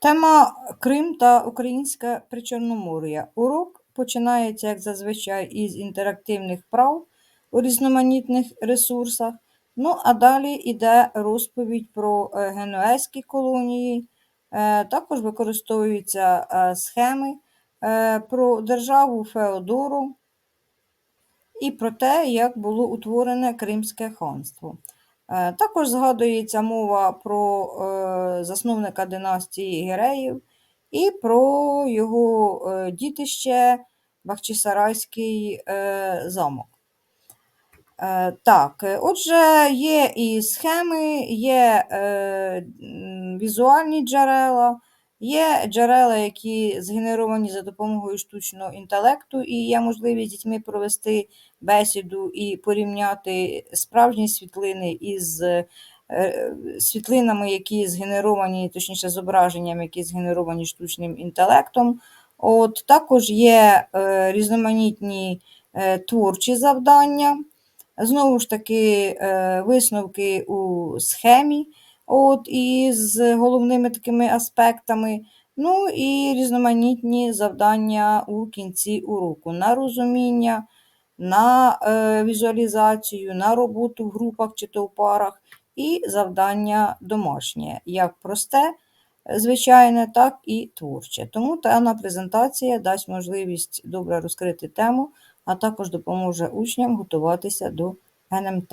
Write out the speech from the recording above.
Тема Крим та Українське Причорномор'я. Урок починається, як зазвичай, із інтерактивних прав у різноманітних ресурсах. Ну, а далі йде розповідь про е, генуезькі колонії. Е, Також використовуються е, схеми про державу Феодору і про те, як було утворене Кримське ханство. Е, Також згадується мова про е, засновника династії Гіреїв і про його е, дітище Бахчисарайський замок. Так, отже, є і схеми, є візуальні джерела, є джерела, які згенеровані за допомогою штучного інтелекту, і є можливість з дітьми провести бесіду і порівняти справжні світлини із е, світлинами, які згенеровані, точніше, зображеннями, які згенеровані штучним інтелектом. От, Також є е, різноманітні е, творчі завдання. Знову ж таки, висновки у схемі, от, із головними такими аспектами. Ну і різноманітні завдання у кінці уроку на розуміння, на е, візуалізацію, на роботу в групах чи то в парах, і завдання домашнє, як просте, звичайне, так і творче. Тому дана презентація дасть можливість добре розкрити тему, а також допоможе учням готуватися до НМТ.